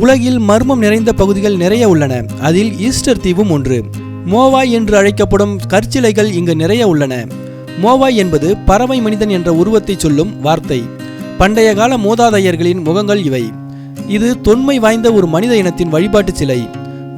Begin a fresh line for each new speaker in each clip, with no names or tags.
உலகில் மர்மம் நிறைந்த பகுதிகள் நிறைய உள்ளன. அதில் ஈஸ்டர் தீவும் ஒன்று. மோவாய் என்று அழைக்கப்படும் கற்சிலைகள் இங்கு நிறைய உள்ளன. மோவாய் என்பது பறவை மனிதன் என்ற உருவத்தை சொல்லும் வார்த்தை. பண்டைய கால மூதாதையர்களின் முகங்கள் இவை. இது தொன்மை வாய்ந்த ஒரு மனித இனத்தின் வழிபாட்டு சிலை.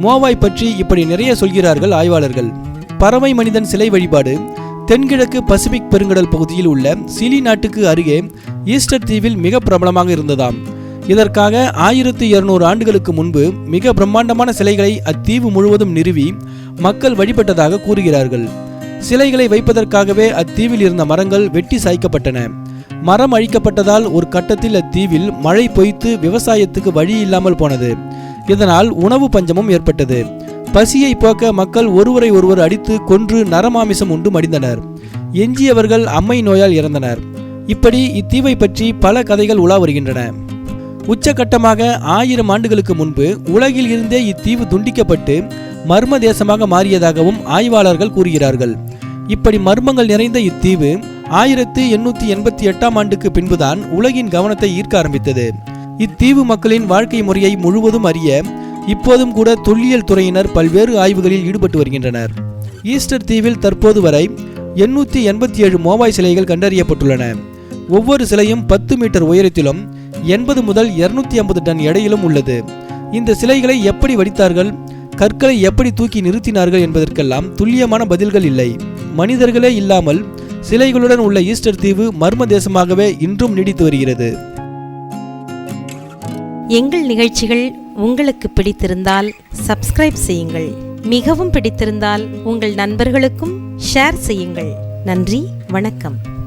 மோவாய் பற்றி இப்படி நிறைய சொல்கிறார்கள் ஆய்வாளர்கள். பறவை மனிதன் சிலை வழிபாடு தென்கிழக்கு பசிபிக் பெருங்கடல் பகுதியில் உள்ள சிலி நாட்டுக்கு அருகே ஈஸ்டர் தீவில் மிக பிரபலமாக இருந்ததாம். இதற்காக ஆயிரத்தி இருநூறு ஆண்டுகளுக்கு முன்பு மிக பிரம்மாண்டமான சிலைகளை அத்தீவு முழுவதும் நிறுவி மக்கள் வழிபட்டதாக கூறுகிறார்கள். சிலைகளை வைப்பதற்காகவே அத்தீவில் இருந்த மரங்கள் வெட்டி சாய்க்கப்பட்டன. மரம் அழிக்கப்பட்டதால் ஒரு கட்டத்தில் அத்தீவில் மழை பொய்த்து விவசாயத்துக்கு வழி இல்லாமல் போனது. இதனால் உணவு பஞ்சமும் ஏற்பட்டது. பசியை போக்க மக்கள் ஒருவரை ஒருவர் அடித்து கொன்று நரமாமிசம் உண்டு மடிந்தனர். எஞ்சியவர்கள் அம்மை நோயால் இறந்தனர். இப்படி இத்தீவை பற்றி பல கதைகள் உலா வருகின்றன. உச்சகட்டமாக ஆயிரம் ஆண்டுகளுக்கு முன்பு உலகில் இருந்தே இத்தீவு துண்டிக்கப்பட்டு மர்ம தேசமாக மாறியதாகவும் ஆய்வாளர்கள் கூறுகிறார்கள். இப்படி மர்மங்கள் நிறைந்த இத்தீவு ஆயிரத்து எண்ணூத்தி எண்பத்தி எட்டாம் ஆண்டுக்கு பின்புதான் உலகின் கவனத்தை ஈர்க்க ஆரம்பித்தது. இத்தீவு மக்களின் வாழ்க்கை முறையை முழுவதும் அறிய இப்போதும் கூட தொல்லியல் துறையினர் பல்வேறு ஆய்வுகளில் ஈடுபட்டு வருகின்றனர். ஈஸ்டர் தீவில் தற்போது வரை எண்ணூத்தி எண்பத்தி ஏழு மோவாய் சிலைகள் கண்டறியப்பட்டுள்ளன. ஒவ்வொரு சிலையும் பத்து மீட்டர் உயரத்திலும் எண்பது முதல் இருநூத்தி ஐம்பது டன் எடையிலும் உள்ளது. இந்த சிலைகளை எப்படி வடித்தார்கள்? கற்களை எப்படி தூக்கி நிறுத்தினார்கள் என்பதற்கெல்லாம் துல்லியமான பதில்கள் இல்லை. மனிதர்களே இல்லாமல் சிலைகளுடன் உள்ள ஈஸ்டர் தீவு மர்ம தேசமாகவே இன்றும் நீடித்து வருகிறது.
எங்கள் நிகழ்ச்சிகள் உங்களுக்கு பிடித்திருந்தால் சப்ஸ்கிரைப் செய்யுங்கள். மிகவும் பிடித்திருந்தால் உங்கள் நண்பர்களுக்கும் ஷேர் செய்யுங்கள். நன்றி வணக்கம்.